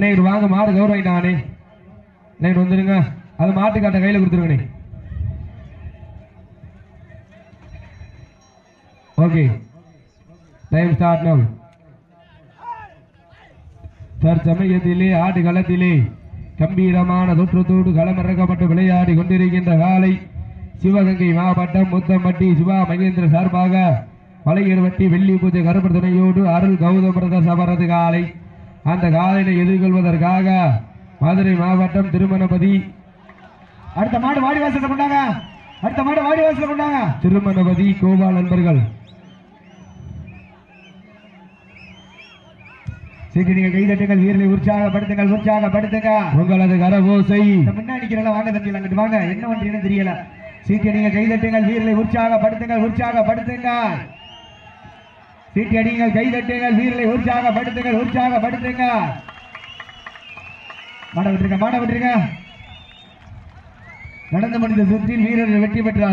அண்ணே இவர் வாங்க மாடு கௌரவி அண்ணே. அண்ணே வந்துடுங்க வந்துருங்க. அது மாட்டுக்காட்ட கையில் கொடுத்துருங்கண்ணே. ஓகே. Time start now. தற்சமயத்திலே ஆடு களத்திலே கம்பீரமான தோற்றத்தோடு களமிறக்கப்பட்டு விளையாடி கொண்டிருக்கின்ற காலை சிவகங்கை மாவட்டம் முத்தம்பட்டி சிவா மகேந்திர சார்பாக மலையர்வட்டி வெள்ளி பூஜை கருப்பர் துணையோடு அருள் கௌதம் பிரதர்ஸ் அவரது காலை அந்த காலையை எதிர்கொள்வதற்காக மதுரை மாவட்டம் திருமணபதி. அடுத்த மாடு வாடி வாசல கொண்டாங்க. அடுத்த மாடு வாடி வாசல கொண்டாங்க. திருமணபதி கோபால் நண்பர்கள். சரி நீங்க கை தட்டுங்கள் வீரரை உற்சாகப்படுத்துங்கள் உற்சாகப்படுத்துங்க. உங்களது கரபோசை முன்னாடி நிக்கிறல வாங்க தம்பி அங்கிட்டு வாங்க. என்ன பண்றீங்கன்னு தெரியல. சீட்டி நீங்க கை தட்டுங்கள் வீரரை உற்சாகப்படுத்துங்கள் உற்சாகப்படுத்துங்கள். சீட்டி அடிங்கள் கை தட்டுங்கள் வீரரை உற்சாகப்படுத்துங்கள் உற்சாகப்படுத்துங்க மாட விட்டுருங்க மாட விட்டுருங்க. நடந்து முடிந்த சுற்றில் வீரர்கள் வெற்றி பெற்றார்